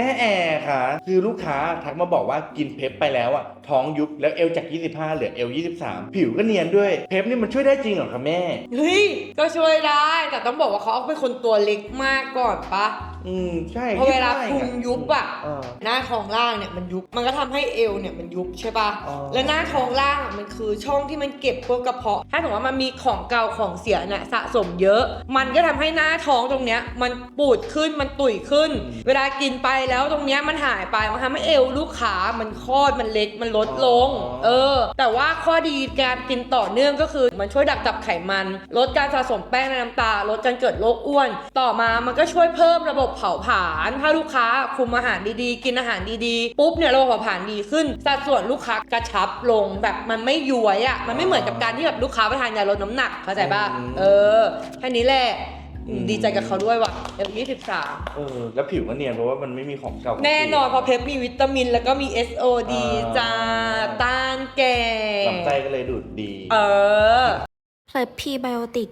แม่แอร์ค่ะ คือลูกค้าทักมาบอกว่ากินเพปไปแล้วอะท้องยุบแล้วเอวจาก 25 เหลือเอว 23 ผิวก็เนียนด้วย เพปนี่มันช่วยได้จริงเหรอคะแม่ เฮ้ย ก็ช่วยได้ แต่ต้องบอกว่าเขาเอาเป็นคนตัวเล็กมากก่อนปะอืมใช่เพราะเวลาคิดพุงไงยุบอะเออหน้าท้องล่างเนี่ยมันยุบมันก็ทำให้เอวเนี่ยมันยุบใช่ปะอ๋อและหน้าท้องล่างอะมันคือช่องที่มันเก็บพวกกระเพาะ ถ้าสมมติว่ามันมีของเก่าของเสียเนี่ยสะสมเยอะ มันก็ทำให้หน้าท้องตรงเนี้ยมันปูดขึ้นมันตุ่ยขึ้น เวลากินไปแล้วตรงเนี้ยมันหายไปมันทำให้เอวลูกขามันคลอดมันเล็กมันลดลง เออ แต่ว่าข้อดีการกินต่อเนื่องก็คือ มันช่วยดักจับไขมัน ลดการสะสมแป้งในน้ำตา ลดการเกิดโรคอ้วน ต่อมามันก็ช่วยเพิ่มระบบเผาผลาญถ้าลูกค้าคุมอาหารดีๆ กินอาหารดีๆ ปุ๊บเนี่ยระบบเผาผลาญดีขึ้นสัดส่วนลูกค้ากระชับลงแบบมันไม่ย้วยอะมันไม่เหมือนกับการที่แบบลูกค้าไปทานยาลดน้ำหนักเข้าใจป่ะอืมเออแค่นี้แหละ อืมอืม ดีใจกับเขาด้วยว่ะเอฟยี่สิบสามเออแล้วผิวก็เนียนเพราะว่ามันไม่มีของเก่าของแน่นอนเพเสียราะเพปมีวิตามินแล้วก็มี SOD อ่า จ้าต้านแก่ลำไส้ก็เลยดูดดี เออ เพล p พีไบโอติก